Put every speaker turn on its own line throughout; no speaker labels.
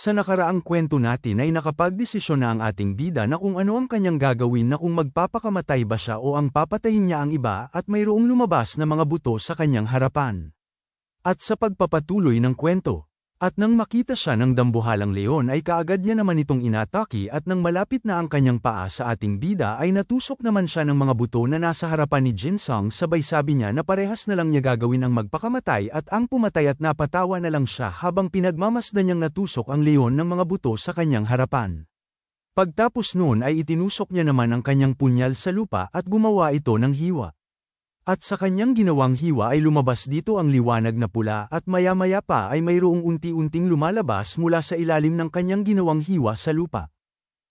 Sa nakaraang kwento natin ay nakapagdesisyon na ang ating bida na kung ano ang kanyang gagawin na kung magpapakamatay ba siya o ang papatayin niya ang iba at mayroong lumabas na mga buto sa kanyang harapan. At sa pagpapatuloy ng kwento, at nang makita siya ng dambuhalang leon ay kaagad niya naman itong inataki at nang malapit na ang kanyang paa sa ating bida ay natusok naman siya ng mga buto na nasa harapan ni Jinsong sabay sabi niya na parehas na lang niya gagawin ang magpakamatay at ang pumatay at napatawa na lang siya habang pinagmamasdan niyang natusok ang leon ng mga buto sa kanyang harapan. Pagtapos noon ay itinusok niya naman ang kanyang punyal sa lupa at gumawa ito ng hiwa. At sa kanyang ginawang hiwa ay lumabas dito ang liwanag na pula at maya-maya pa ay mayroong unti-unting lumalabas mula sa ilalim ng kanyang ginawang hiwa sa lupa.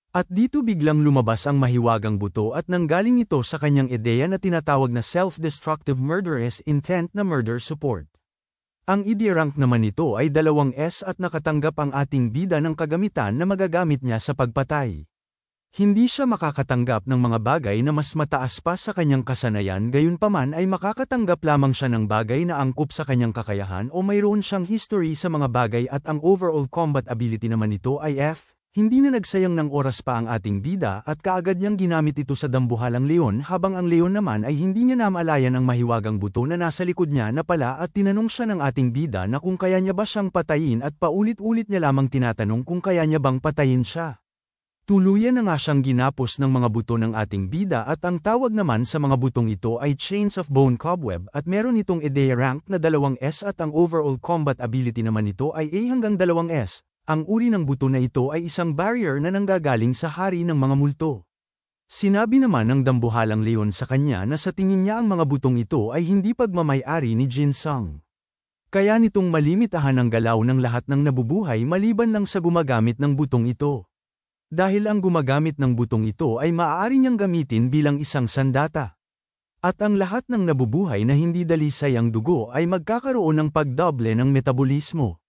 At dito biglang lumabas ang mahiwagang buto at nanggaling ito sa kanyang ideya na tinatawag na self-destructive murderous intent na murder support. Ang ID rank naman nito ay dalawang S at nakatanggap ang ating bida ng kagamitan na magagamit niya sa pagpatay. Hindi siya makakatanggap ng mga bagay na mas mataas pa sa kanyang kasanayan gayunpaman ay makakatanggap lamang siya ng bagay na angkop sa kanyang kakayahan o mayroon siyang history sa mga bagay at ang overall combat ability naman nito ay F. Hindi na nagsayang ng oras pa ang ating bida at kaagad niyang ginamit ito sa dambuhalang leon habang ang leon naman ay hindi niya namalayan ang mahiwagang buto na nasa likod niya na pala at tinanong siya ng ating bida na kung kaya niya ba siyang patayin at paulit-ulit niya lamang tinatanong kung kaya niya bang patayin siya. Tuluyan na nga siyang ginapos ng mga buto ng ating bida at ang tawag naman sa mga butong ito ay Chains of Bone Cobweb at meron itong EDEA rank na 2S at ang overall combat ability naman nito ay A hanggang 2S. Ang uri ng buto na ito ay isang barrier na nanggagaling sa hari ng mga multo. Sinabi naman ng dambuhalang leon sa kanya na sa tingin niya ang mga butong ito ay hindi pagmamayari ni Jin Sung. Kaya nitong malimitahan ang galaw ng lahat ng nabubuhay maliban lang sa gumagamit ng butong ito. Dahil ang gumagamit ng butong ito ay maaari niyang gamitin bilang isang sandata. At ang lahat ng nabubuhay na hindi dalisay ang dugo ay magkakaroon ng pagdoble ng metabolismo.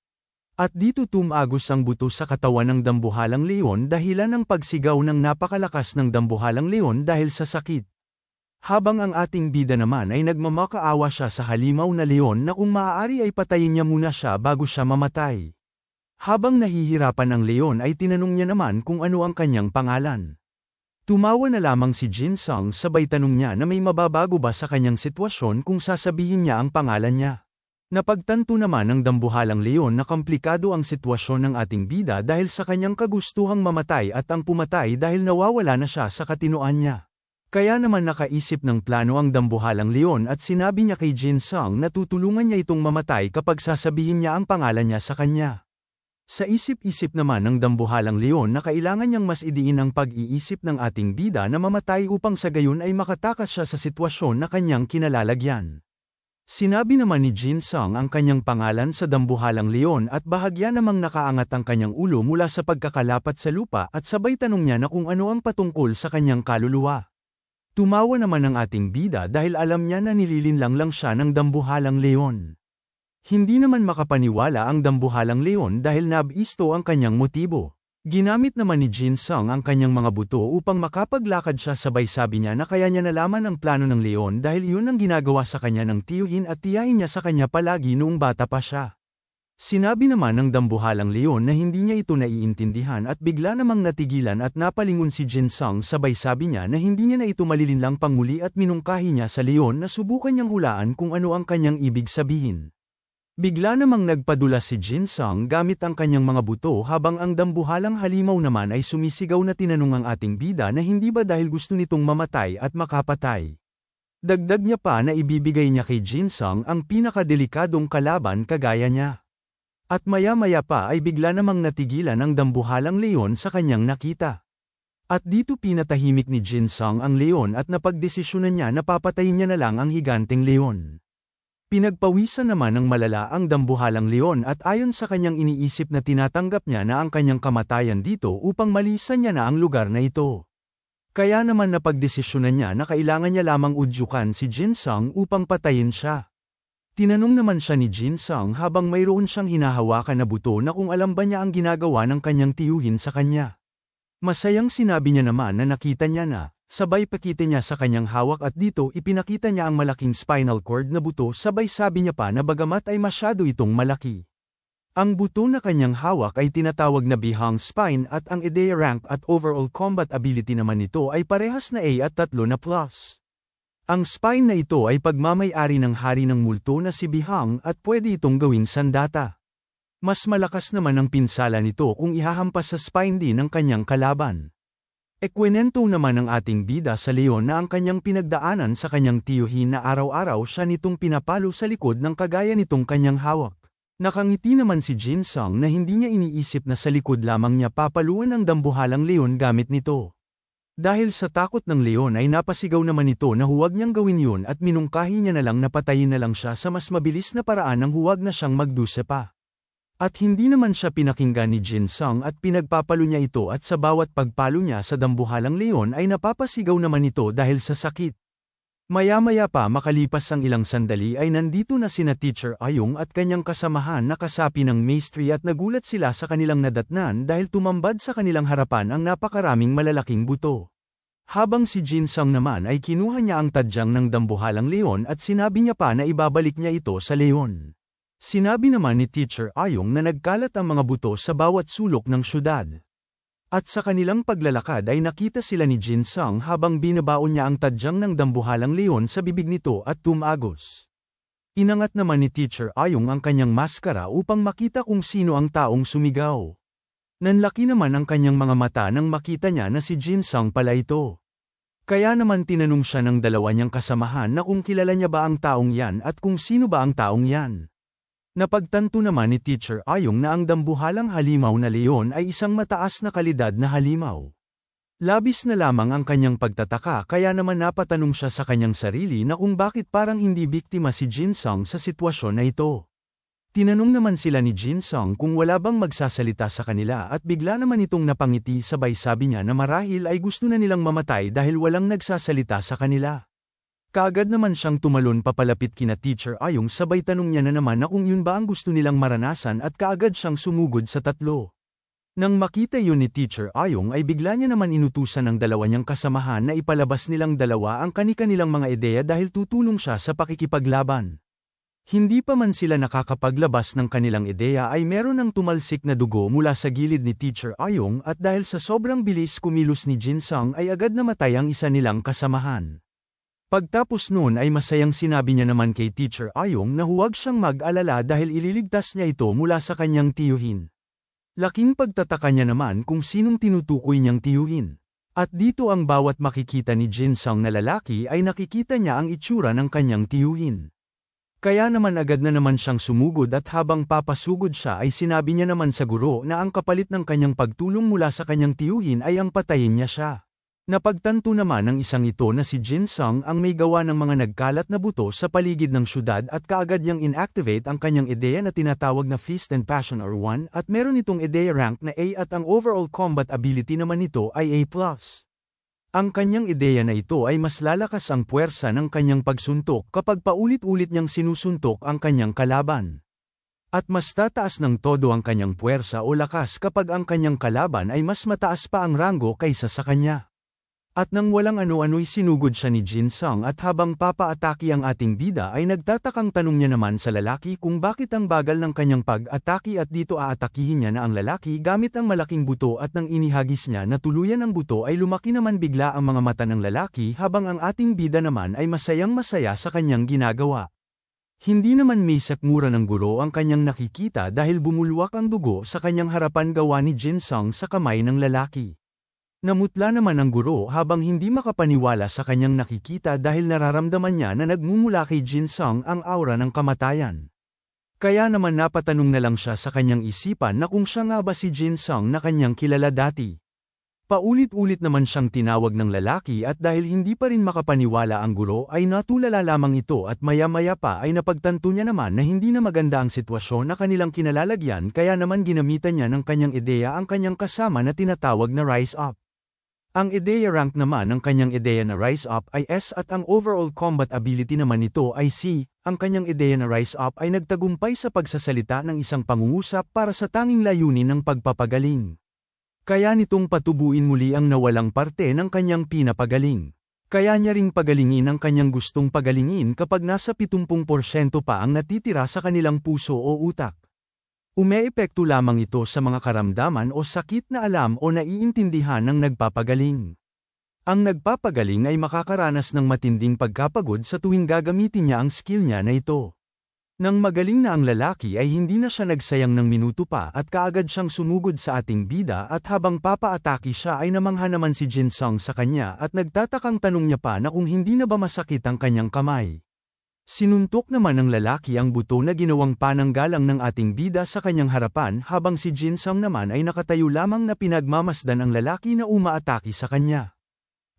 At dito tumagos ang buto sa katawan ng dambuhalang leon dahilan ng pagsigaw ng napakalakas ng dambuhalang leon dahil sa sakit. Habang ang ating bida naman ay nagmamakaawa siya sa halimaw na leon na kung maaari ay patayin niya muna siya bago siya mamatay. Habang nahihirapan ang leon ay tinanong niya naman kung ano ang kanyang pangalan. Tumawa na lamang si Jin Sung sabay tanong niya na may mababago ba sa kanyang sitwasyon kung sasabihin niya ang pangalan niya. Napagtanto naman ng dambuhalang leon na komplikado ang sitwasyon ng ating bida dahil sa kanyang kagustuhang mamatay at ang pumatay dahil nawawala na siya sa katinoan niya. Kaya naman nakaisip ng plano ang dambuhalang leon at sinabi niya kay Jin Sung na tutulungan niya itong mamatay kapag sasabihin niya ang pangalan niya sa kanya. Sa isip-isip naman ng dambuhalang leon na kailangan niyang mas idiin ang pag-iisip ng ating bida na mamatay upang sa gayon ay makatakas siya sa sitwasyon na kanyang kinalalagyan. Sinabi naman ni Jin Sung ang kanyang pangalan sa dambuhalang leon at bahagya namang nakaangat ang kanyang ulo mula sa pagkakalapat sa lupa at sabay tanong niya na kung ano ang patungkol sa kanyang kaluluwa. Tumawa naman ang ating bida dahil alam niya na nililinlang lang siya ng dambuhalang leon. Hindi naman makapaniwala ang dambuhalang leon dahil nabisto ang kanyang motibo. Ginamit naman ni Jin Sung ang kanyang mga buto upang makapaglakad siya sabay sabi niya na kaya niya nalaman ang plano ng leon dahil iyon ang ginagawa sa kanya ng tiyuhin at tiyahin niya sa kanya palagi noong bata pa siya. Sinabi naman ng dambuhalang leon na hindi niya ito naiintindihan at bigla namang natigilan at napalingon si Jin Sung sabay sabi niya na hindi niya na ito malilinlang pangmuli at minungkahi niya sa leon na subukan niyang hulaan kung ano ang kanyang ibig sabihin. Bigla namang nagpadula si Jin Sung gamit ang kanyang mga buto habang ang dambuhalang halimaw naman ay sumisigaw na tinanong ang ating bida na hindi ba dahil gusto nitong mamatay at makapatay. Dagdag niya pa na ibibigay niya kay Jin Sung ang pinakadelikadong kalaban kagaya niya. At maya-maya pa ay bigla namang natigilan ang dambuhalang leon sa kanyang nakita. At dito pinatahimik ni Jin Sung ang leon at napagdesisyonan niya na papatayin niya na lang ang higanteng leon. Pinagpawisan naman ng malala ang dambuhalang leon at ayon sa kanyang iniisip na tinatanggap niya na ang kanyang kamatayan dito upang malisan niya na ang lugar na ito. Kaya naman napagdesisyonan niya na kailangan niya lamang udyukan si Jin Sung upang patayin siya. Tinanong naman siya ni Jin Sung habang mayroon siyang hinahawakan na buto na kung alam ba niya ang ginagawa ng kanyang tiyuhin sa kanya. Masayang sinabi niya naman na nakita niya na, Sabay pakita niya sa kanyang hawak at dito ipinakita niya ang malaking spinal cord na buto sabay sabi niya pa na bagamat ay masyado itong malaki. Ang buto na kanyang hawak ay tinatawag na bihang spine at ang ideya rank at overall combat ability naman nito ay parehas na A at tatlo na plus. Ang spine na ito ay pagmamayari ng hari ng multo na si Bihang at pwede itong gawing sandata. Mas malakas naman ang pinsala nito kung ihahampas sa spine din ng kanyang kalaban. Ekwenento naman ang ating bida sa leon na ang kanyang pinagdaanan sa kanyang tiyuhin na araw-araw siya nitong pinapalo sa likod ng kagaya nitong kanyang hawak. Nakangiti naman si Jin Sung na hindi niya iniisip na sa likod lamang niya papaluan ang dambuhalang leon gamit nito. Dahil sa takot ng leon ay napasigaw naman ito na huwag niyang gawin yun at minungkahi niya na lang na patayin na lang siya sa mas mabilis na paraan ng huwag na siyang magdusa pa. At hindi naman siya pinakinggan ni Jin Sung at pinagpapalo niya ito at sa bawat pagpalo niya sa dambuhalang leon ay napapasigaw naman ito dahil sa sakit. Maya-maya pa makalipas ang ilang sandali ay nandito na sina Teacher Ayong at kanyang kasamahan na kasapi ng maestri at nagulat sila sa kanilang nadatnan dahil tumambad sa kanilang harapan ang napakaraming malalaking buto. Habang si Jin Sung naman ay kinuha niya ang tadyang ng dambuhalang leon at sinabi niya pa na ibabalik niya ito sa leon. Sinabi naman ni Teacher Ayong na nagkalat ang mga buto sa bawat sulok ng syudad. At sa kanilang paglalakad ay nakita sila ni Jin Sung habang binabaon niya ang tadyang ng dambuhalang leon sa bibig nito at tumagos. Inangat naman ni Teacher Ayong ang kanyang maskara upang makita kung sino ang taong sumigaw. Nanlaki naman ang kanyang mga mata nang makita niya na si Jin Sung pala ito. Kaya naman tinanong siya ng dalawa niyang kasamahan na kung kilala niya ba ang taong yan at kung sino ba ang taong yan. Napagtanto naman ni Teacher Ayong na ang dambuhalang halimaw na leon ay isang mataas na kalidad na halimaw. Labis na lamang ang kanyang pagtataka kaya naman napatanong siya sa kanyang sarili na kung bakit parang hindi biktima si Jin Sung sa sitwasyon na ito. Tinanong naman sila ni Jin Sung kung wala bang magsasalita sa kanila at bigla naman itong napangiti sabay sabi niya na marahil ay gusto na nilang mamatay dahil walang nagsasalita sa kanila. Kaagad naman siyang tumalon papalapit kina Teacher Ayong sabay tanong niya na naman na kung yun ba ang gusto nilang maranasan at kaagad siyang sumugod sa tatlo. Nang makita yun ni Teacher Ayong ay bigla niya naman inutusan ng dalawa niyang kasamahan na ipalabas nilang dalawa ang kani-kanilang mga ideya dahil tutulong siya sa pakikipaglaban. Hindi pa man sila nakakapaglabas ng kanilang ideya ay meron ng tumalsik na dugo mula sa gilid ni Teacher Ayong at dahil sa sobrang bilis kumilos ni Jin Sung ay agad namatay ang isa nilang kasamahan. Pagtapos noon ay masayang sinabi niya naman kay Teacher Ayong na huwag siyang mag-alala dahil ililigtas niya ito mula sa kanyang tiyuhin. Laking pagtataka niya naman kung sinong tinutukoy niyang tiyuhin. At dito ang bawat makikita ni Jin Sung na lalaki ay nakikita niya ang itsura ng kanyang tiyuhin. Kaya naman agad na naman siyang sumugod at habang papasugod siya ay sinabi niya naman sa guro na ang kapalit ng kanyang pagtulong mula sa kanyang tiyuhin ay ang patayin niya siya. Napagtanto naman ng isang ito na si Jin Sung ang may gawa ng mga nagkalat na buto sa paligid ng syudad at kaagad niyang inactivate ang kanyang ideya na tinatawag na Feast and Passion or 1 at meron itong ideya rank na A at ang overall combat ability naman nito ay A+. Ang kanyang ideya na ito ay mas lalakas ang puwersa ng kanyang pagsuntok kapag paulit-ulit niyang sinusuntok ang kanyang kalaban. At mas tataas ng todo ang kanyang puwersa o lakas kapag ang kanyang kalaban ay mas mataas pa ang ranggo kaysa sa kanya. At nang walang ano-ano'y sinugod siya ni Jin Sung at habang papaataki ang ating bida ay nagtatakang tanong niya naman sa lalaki kung bakit ang bagal ng kanyang pag-ataki at dito aatakihin niya na ang lalaki gamit ang malaking buto at nang inihagis niya na tuluyan ang buto ay lumaki naman bigla ang mga mata ng lalaki habang ang ating bida naman ay masayang masaya sa kanyang ginagawa. Hindi naman may sakmura ng guro ang kanyang nakikita dahil bumulwak ang dugo sa kanyang harapan gawa ni Jin Sung sa kamay ng lalaki. Namutla naman ang guro habang hindi makapaniwala sa kanyang nakikita dahil nararamdaman niya na nagmumula kay Jin Sung ang aura ng kamatayan. Kaya naman napatanong na lang siya sa kanyang isipan na kung siya nga ba si Jin Sung na kanyang kilala dati. Paulit-ulit naman siyang tinawag ng lalaki at dahil hindi pa rin makapaniwala ang guro ay natulala lamang ito at maya-maya pa ay napagtanto niya naman na hindi na maganda ang sitwasyon na kanilang kinalalagyan kaya naman ginamitan niya ng kanyang ideya ang kanyang kasama na tinatawag na Rise Up. Ang ideya rank naman ng kanyang ideya na Rise Up ay S at ang overall combat ability naman nito ay C. Ang kanyang ideya na Rise Up ay nagtagumpay sa pagsasalita ng isang pangungusap para sa tanging layunin ng pagpapagaling. Kaya nitong patubuin muli ang nawalang parte ng kanyang pinapagaling. Kaya niya ring pagalingin ang kanyang gustong pagalingin kapag nasa 70% pa ang natitira sa kanilang puso o utak. Umeepekto lamang ito sa mga karamdaman o sakit na alam o naiintindihan ng nagpapagaling. Ang nagpapagaling ay makakaranas ng matinding pagkapagod sa tuwing gagamitin niya ang skill niya na ito. Nang magaling na ang lalaki ay hindi na siya nagsayang ng minuto pa at kaagad siyang sumugod sa ating bida at habang papaataki siya ay namangha naman si Jin Sung sa kanya at nagtatakang tanong niya pa na kung hindi na ba masakit ang kanyang kamay. Sinuntok naman ng lalaki ang buto na ginawang pananggalang ng ating bida sa kanyang harapan habang si Jin Sung naman ay nakatayo lamang na pinagmamasdan ang lalaki na umaataki sa kanya.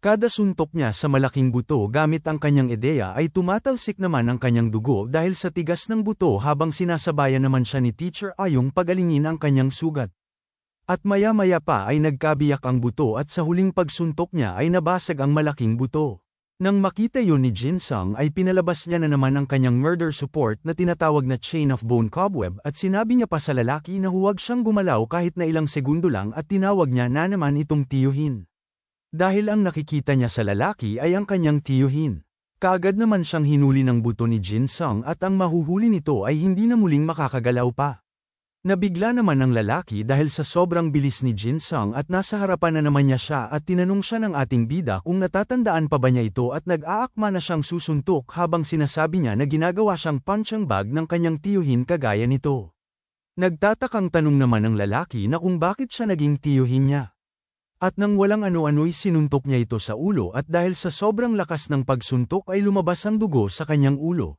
Kada suntok niya sa malaking buto gamit ang kanyang ideya ay tumatalsik naman ang kanyang dugo dahil sa tigas ng buto habang sinasabayan naman siya ni Teacher Ayong pagalingin ang kanyang sugat. At maya-maya pa ay nagkabiyak ang buto at sa huling pagsuntok niya ay nabasag ang malaking buto. Nang makita yon ni Jin Sung ay pinalabas niya na naman ang kanyang murder support na tinatawag na chain of bone cobweb at sinabi niya pa sa lalaki na huwag siyang gumalaw kahit na ilang segundo lang at tinawag niya na naman itong tiyuhin. Dahil ang nakikita niya sa lalaki ay ang kanyang tiyuhin. Kaagad naman siyang hinuli ng buto ni Jin Sung at ang mahuhuli nito ay hindi na muling makakagalaw pa. Nabigla naman ang lalaki dahil sa sobrang bilis ni Jin Sung at nasa harapan na naman niya siya at tinanong siya ng ating bida kung natatandaan pa ba niya ito at nag-aakma na siyang susuntok habang sinasabi niya na ginagawa siyang punching bag ng kanyang tiyuhin kagaya nito. Nagtatakang tanong naman ng lalaki na kung bakit siya naging tiyuhin niya. At nang walang ano-ano'y sinuntok niya ito sa ulo at dahil sa sobrang lakas ng pagsuntok ay lumabas ang dugo sa kanyang ulo.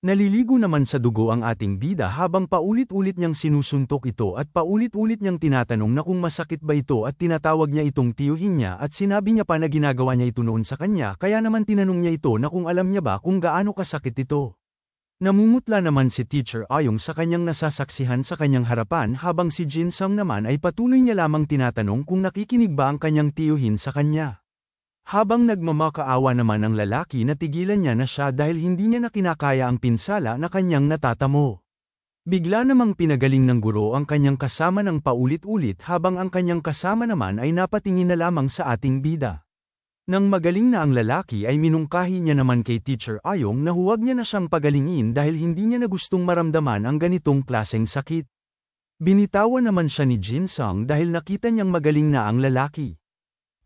Naliligo naman sa dugo ang ating bida habang paulit-ulit niyang sinusuntok ito at paulit-ulit niyang tinatanong na kung masakit ba ito at tinatawag niya itong tiyuhin niya at sinabi niya pa na ginagawa niya ito noon sa kanya kaya naman tinanong niya ito na kung alam niya ba kung gaano kasakit ito. Namumutla naman si Teacher Ayong sa kanyang nasasaksihan sa kanyang harapan habang si Jin Sung naman ay patuloy niya lamang tinatanong kung nakikinig ba ang kanyang tiyuhin sa kanya. Habang nagmamakaawa naman ang lalaki na tigilan niya na siya dahil hindi niya na kinakaya ang pinsala na kanyang natatamo. Bigla namang pinagaling ng guro ang kanyang kasama ng paulit-ulit habang ang kanyang kasama naman ay napatingin na lamang sa ating bida. Nang magaling na ang lalaki ay minungkahi niya naman kay Teacher Ayong na huwag niya na siyang pagalingin dahil hindi niya na gustong maramdaman ang ganitong klaseng sakit. Binitawan naman siya ni Jin Sung dahil nakita niyang magaling na ang lalaki.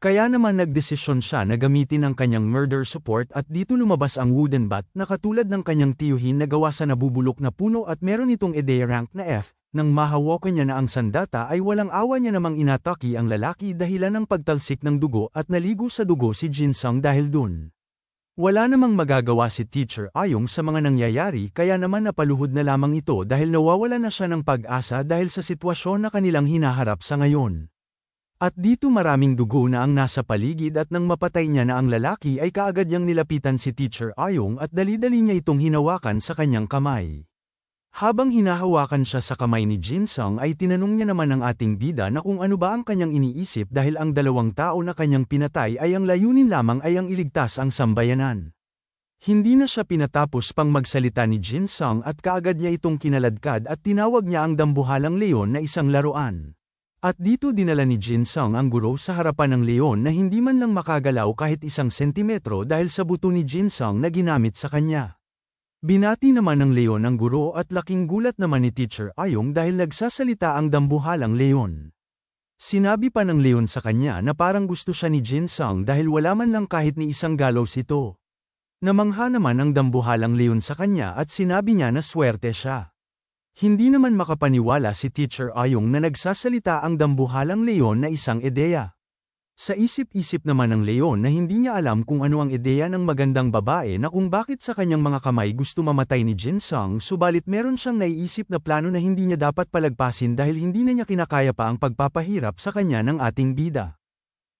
Kaya naman nagdesisyon siya na gamitin ang kanyang murder support at dito lumabas ang wooden bat na katulad ng kanyang tiyuhin na gawa sa nabubulok na puno at meron itong EDE rank na F, nang mahawakan niya na ang sandata ay walang awa niya namang inataki ang lalaki dahilan ng pagtalsik ng dugo at naligo sa dugo si Jinsung dahil dun. Wala namang magagawa si Teacher Ayong sa mga nangyayari kaya naman napaluhod na lamang ito dahil nawawala na siya ng pag-asa dahil sa sitwasyon na kanilang hinaharap sa ngayon. At dito maraming dugo na ang nasa paligid at nang mapatay niya na ang lalaki ay kaagad niyang nilapitan si Teacher Ayong at dali-dali niya itong hinawakan sa kanyang kamay. Habang hinahawakan siya sa kamay ni Jin Sung ay tinanong niya naman ang ating bida na kung ano ba ang kanyang iniisip dahil ang dalawang tao na kanyang pinatay ay ang layunin lamang ay ang iligtas ang sambayanan. Hindi na siya pinatapos pang magsalita ni Jin Sung at kaagad niya itong kinaladkad at tinawag niya ang dambuhalang leon na isang laruan. At dito dinala ni Jin Sung ang guro sa harapan ng leon na hindi man lang makagalaw kahit isang sentimetro dahil sa buto ni Jin Sung na ginamit sa kanya. Binati naman ng leon ang guro at laking gulat naman ni Teacher Ayong dahil nagsasalita ang dambuhalang leon. Sinabi pa ng leon sa kanya na parang gusto siya ni Jin Sung dahil wala man lang kahit ni isang galos ito. Namangha naman ang dambuhalang leon sa kanya at sinabi niya na swerte siya. Hindi naman makapaniwala si Teacher Ayong na nagsasalita ang dambuhalang leon na isang ideya. Sa isip-isip naman ng Leon na hindi niya alam kung ano ang ideya ng magandang babae na kung bakit sa kanyang mga kamay gusto mamatay ni Jin Sung subalit meron siyang naiisip na plano na hindi niya dapat palagpasin dahil hindi na niya kinakaya pa ang pagpapahirap sa kanya ng ating bida.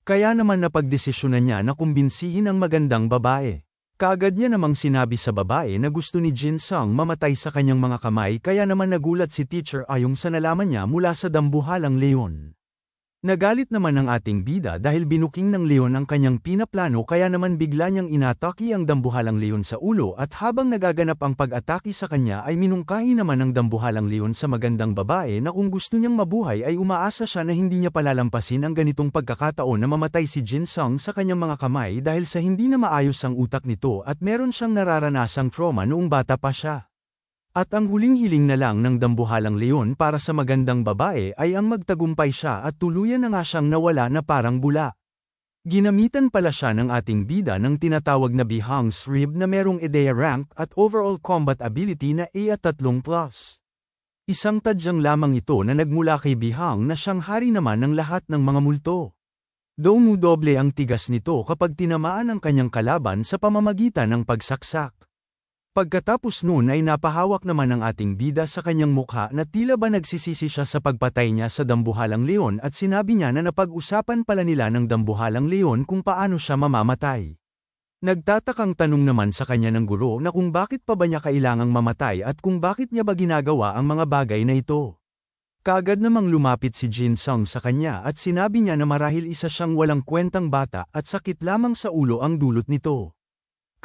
Kaya naman napagdesisyonan niya na kumbinsihin ang magandang babae. Kaagad niya namang sinabi sa babae na gusto ni Jin Sung mamatay sa kanyang mga kamay kaya naman nagulat si teacher ayong sa nalaman niya mula sa dambuhalang Leon. Nagalit naman ang ating bida dahil binuking ng leon ang kanyang pinaplano kaya naman bigla niyang inataki ang dambuhalang leon sa ulo at habang nagaganap ang pag-atake sa kanya ay minungkahi naman ng dambuhalang leon sa magandang babae na kung gusto niyang mabuhay ay umaasa siya na hindi niya palalampasin ang ganitong pagkakataon na mamatay si Jin Sung sa kanyang mga kamay dahil sa hindi na maayos ang utak nito at meron siyang nararanasang trauma noong bata pa siya. At ang huling hiling na lang ng dambuhalang leon para sa magandang babae ay ang magtagumpay siya at tuluyan na nga siyang nawala na parang bula. Ginamitan pala siya ng ating bida ng tinatawag na Bihang's Rib na merong ideya rank at overall combat ability na A at 3+. Isang tadyang lamang ito na nagmula kay Bihang na siyang hari naman ng lahat ng mga multo. Doble ang tigas nito kapag tinamaan ang kanyang kalaban sa pamamagitan ng pagsaksak. Pagkatapos noon ay napahawak naman ang ating bida sa kanyang mukha na tila ba nagsisisi siya sa pagpatay niya sa dambuhalang leon at sinabi niya na napag-usapan pala nila ng dambuhalang leon kung paano siya mamamatay. Nagtatakang tanong naman sa kanya ng guro na kung bakit pa ba niya kailangang mamatay at kung bakit niya ba ginagawa ang mga bagay na ito. Kaagad namang lumapit si Jin Sung sa kanya at sinabi niya na marahil isa siyang walang kwentang bata at sakit lamang sa ulo ang dulot nito.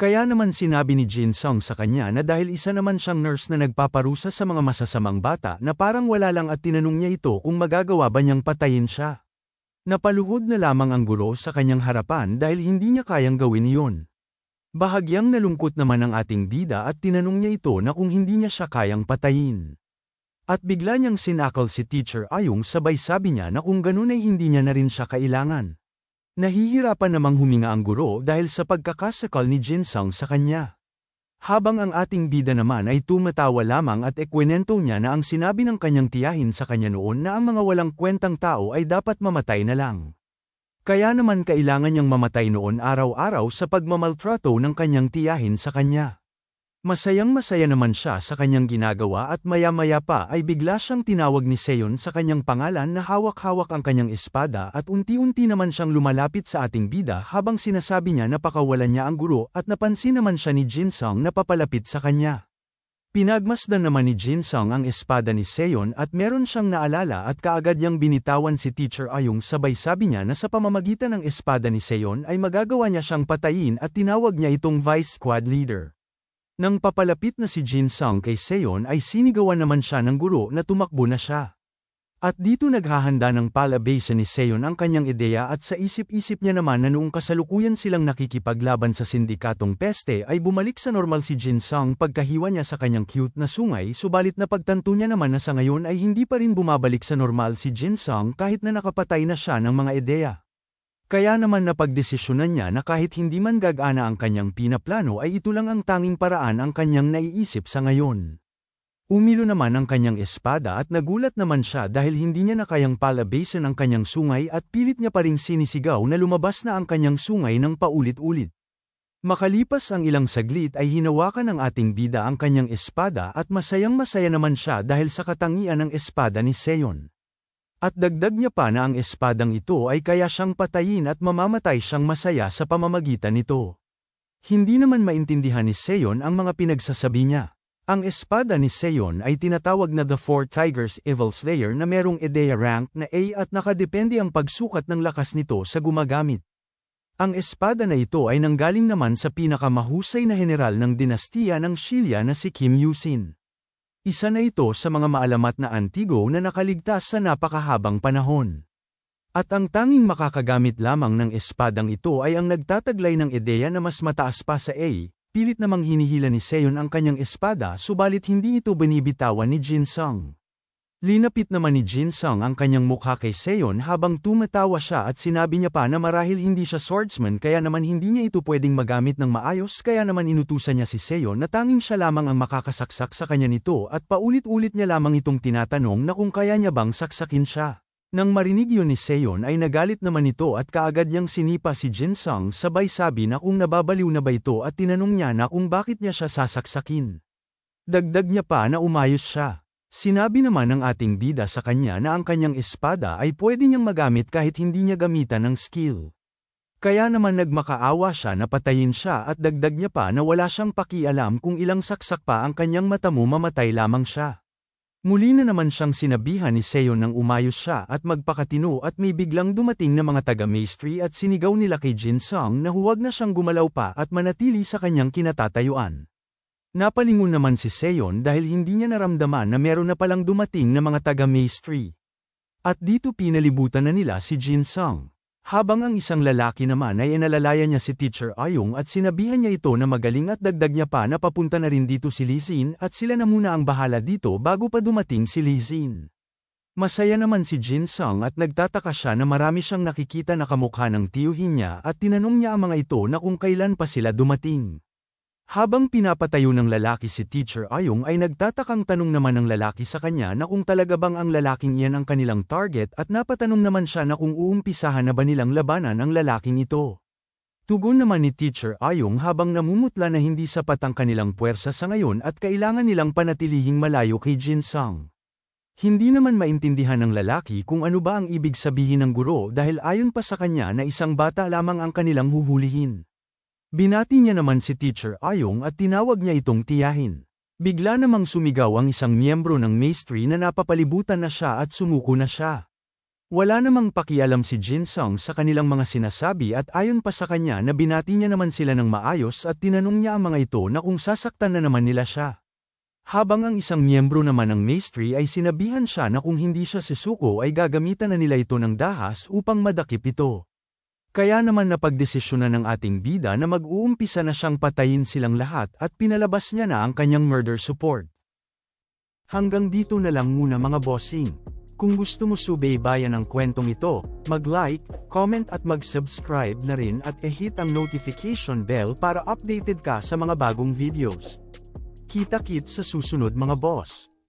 Kaya naman sinabi ni Jin Sung sa kanya na dahil isa naman siyang nurse na nagpaparusa sa mga masasamang bata na parang wala lang at tinanong niya ito kung magagawa ba niyang patayin siya. Napaluhod na lamang ang guro sa kanyang harapan dahil hindi niya kayang gawin iyon. Bahagyang nalungkot naman ang ating bida at tinanong niya ito na kung hindi niya siya kayang patayin. At bigla niyang sinakal si Teacher Ayong sabay sabi niya na kung ganun ay hindi niya na rin siya kailangan. Nahihirapan namang huminga ang guro dahil sa pagkakasakal ni Jinsang sa kanya. Habang ang ating bida naman ay tumatawa lamang at ekwenento niya na ang sinabi ng kanyang tiyahin sa kanya noon na ang mga walang kwentang tao ay dapat mamatay na lang. Kaya naman kailangan niyang mamatay noon araw-araw sa pagmamaltrato ng kanyang tiyahin sa kanya. Masayang masaya naman siya sa kanyang ginagawa at maya-maya pa ay bigla siyang tinawag ni Seon sa kanyang pangalan na hawak-hawak ang kanyang espada at unti-unti naman siyang lumalapit sa ating bida habang sinasabi niya na pakawalan niya ang guro at napansin naman siya ni Jinsung na papalapit sa kanya. Pinagmasdan naman ni Jinsung ang espada ni Seon at meron siyang naalala at kaagad niyang binitawan si Teacher Ayong sabay sabi niya na sa pamamagitan ng espada ni Seon ay magagawa niya siyang patayin at tinawag niya itong Vice Squad Leader. Nang papalapit na si Jin Sung kay Seon ay sinigawan naman siya ng guro na tumakbo na siya. At dito naghahanda ng palabasa ni Seon ang kanyang ideya at sa isip-isip niya naman na noong kasalukuyan silang nakikipaglaban sa sindikatong peste ay bumalik sa normal si Jin Sung pagkahiwa niya sa kanyang cute na sungay subalit na pagtanto niya naman na sa ngayon ay hindi pa rin bumabalik sa normal si Jin Sung kahit na nakapatay na siya ng mga ideya. Kaya naman napagdesisyonan niya na kahit hindi man gagana ang kanyang pinaplano ay ito lang ang tanging paraan ang kanyang naiisip sa ngayon. Umilo naman ang kanyang espada at nagulat naman siya dahil hindi niya na kayang palabasan ang kanyang sungay at pilit niya pa ring sinisigaw na lumabas na ang kanyang sungay ng paulit-ulit. Makalipas ang ilang saglit ay hinawakan ng ating bida ang kanyang espada at masayang masaya naman siya dahil sa katangian ng espada ni Seon. At dagdag niya pa na ang espadang ito ay kaya siyang patayin at mamamatay siyang masaya sa pamamagitan nito. Hindi naman maintindihan ni Seon ang mga pinagsasabi niya. Ang espada ni Seon ay tinatawag na The Four Tigers Evil Slayer na merong ideya rank na A at nakadepende ang pagsukat ng lakas nito sa gumagamit. Ang espada na ito ay nanggaling naman sa pinakamahusay na general ng dinastiya ng Shilya na si Kim Yusin. Isa na ito sa mga maalamat na antigo na nakaligtas sa napakahabang panahon. At ang tanging makakagamit lamang ng espadang ito ay ang nagtataglay ng ideya na mas mataas pa sa A, pilit namang hinihila ni Seon ang kanyang espada subalit hindi ito binibitawan ni Jin Sung. Linapit naman ni Jin Sung ang kanyang mukha kay Seon habang tumatawa siya at sinabi niya pa na marahil hindi siya swordsman kaya naman hindi niya ito pwedeng magamit ng maayos kaya naman inutusan niya si Seon na tanging siya lamang ang makakasaksak sa kanya nito at paulit-ulit niya lamang itong tinatanong na kung kaya niya bang saksakin siya. Nang marinig yun ni Seon ay nagalit naman ito at kaagad niyang sinipa si Jin Sung sabay sabi na kung nababaliw na ba ito at tinanong niya na kung bakit niya siya sasaksakin. Dagdag niya pa na umayos siya. Sinabi naman ng ating bida sa kanya na ang kanyang espada ay pwede niyang magamit kahit hindi niya gamitan ng skill. Kaya naman nagmakaawa siya na patayin siya at dagdag niya pa na wala siyang pakialam kung ilang saksak pa ang kanyang mata mo mamatay lamang siya. Muli na naman siyang sinabihan ni Seo nang umayos siya at magpakatino at may biglang dumating na mga taga-maestry at sinigaw nila kay Jin Sung na huwag na siyang gumalaw pa at manatili sa kanyang kinatatayuan. Napalingon naman si Seon dahil hindi niya naramdaman na meron na palang dumating na mga taga-Maestry. At dito pinalibutan na nila si Jin Sung. Habang ang isang lalaki naman ay inalalayan niya si Teacher Ayong at sinabihan niya ito na magaling at dagdag niya pa na papunta na rin dito si Lizin at sila na muna ang bahala dito bago pa dumating si Lizin. Masaya naman si Jin Sung at nagtataka siya na marami siyang nakikita na kamukha ng tiyuhin niya at tinanong niya ang mga ito na kung kailan pa sila dumating. Habang pinapatayo ng lalaki si Teacher Ayong ay nagtatakang tanong naman ng lalaki sa kanya na kung talaga bang ang lalaking iyan ang kanilang target at napatanong naman siya na kung uumpisahan na ba nilang labanan ang lalaking ito. Tugon naman ni Teacher Ayong habang namumutla na hindi sapat ang kanilang puwersa sa ngayon at kailangan nilang panatilihing malayo kay Jin Sung. Hindi naman maintindihan ng lalaki kung ano ba ang ibig sabihin ng guro dahil ayon pa sa kanya na isang bata lamang ang kanilang huhulihin. Binati niya naman si Teacher Ayong at tinawag niya itong tiyahin. Bigla namang sumigaw ang isang miyembro ng maestri na napapalibutan na siya at sumuko na siya. Wala namang pakialam si Jin Sung sa kanilang mga sinasabi at ayon pa sa kanya na binati niya naman sila ng maayos at tinanong niya ang mga ito na kung sasaktan na naman nila siya. Habang ang isang miyembro naman ng maestri ay sinabihan siya na kung hindi siya sisuko ay gagamitan na nila ito ng dahas upang madakip ito. Kaya naman napagdesisyonan ng ating bida na mag-uumpisa na siyang patayin silang lahat at pinalabas niya na ang kanyang murder support. Hanggang dito na lang muna mga bossing. Kung gusto mo subaybayan ang kwentong ito, mag-like, comment at mag-subscribe na rin at i-hit ang notification bell para updated ka sa mga bagong videos. Kita-kit sa susunod mga boss.